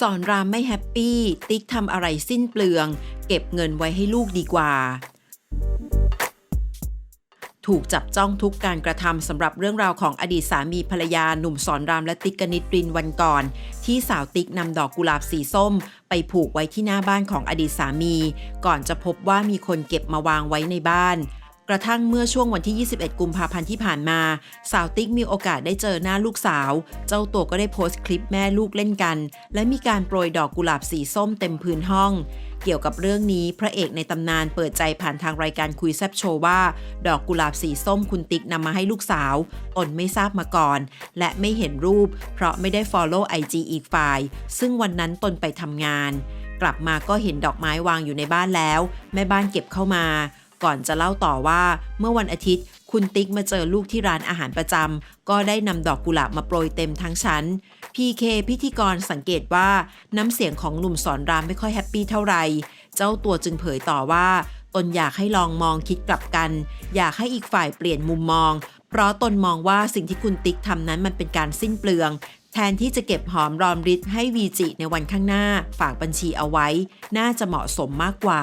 สอนรามไม่แฮปปี้ ติ๊กทำอะไรสิ้นเปลือง เก็บเงินไว้ให้ลูกดีกว่า ถูกจับจ้องทุกการกระทำสำหรับเรื่องราวของอดีตสามีภรรยาหนุ่มสอนรามและติ๊กกนิตรินวันก่อน ที่สาวติ๊กนำดอกกุหลาบสีส้ม ไปผูกไว้ที่หน้าบ้านของอดีตสามี ก่อนจะพบว่ามีคนเก็บมาวางไว้ในบ้าน กระทั่งเมื่อช่วงวันที่ 21 กุมภาพันธ์ที่ผ่านมา สาวติ๊กมีโอกาสได้เจอหน้าลูกสาว เจ้าตัวก็ได้โพสต์คลิปแม่ลูกเล่นกัน และมีการโปรยดอกกุหลาบสีส้มเต็มพื้นห้อง เกี่ยวกับเรื่องนี้พระเอกในตำนานเปิดใจผ่านทางรายการคุยแซบโชว์ว่า ดอกกุหลาบสีส้มคุณติ๊กนำมาให้ลูกสาวตนไม่ทราบมาก่อน และไม่เห็นรูป เพราะไม่ได้ Follow IG อีกฝ่าย ซึ่งวันนั้นตนไปทำงาน กลับมาก็เห็นดอกไม้วางอยู่ในบ้านแล้ว แม่บ้านเก็บเข้ามา ก่อนจะเล่าต่อว่า เมื่อวันอาทิตย์ คุณติ๊กมาเจอลูกที่ร้านอาหารประจำก็ได้นำดอกกุหลาบมาโปรยเต็มทั้งชั้น PK พิธีกรสังเกตว่าน้ำเสียงของหนุ่มสอนรามไม่ค่อยแฮปปี้เท่าไหร่เจ้าตัวจึงเผยต่อว่า ตนอยากให้ลองมองคิดกลับกัน อยากให้อีกฝ่ายเปลี่ยนมุมมอง เพราะตนมองว่าสิ่งที่คุณติ๊กทำนั้นมันเป็นการสิ้นเปลือง แทนที่จะเก็บหอมรอมริดให้วีจิในวันข้างหน้า ฝากบัญชีเอาไว้ น่าจะเหมาะสมมากกว่า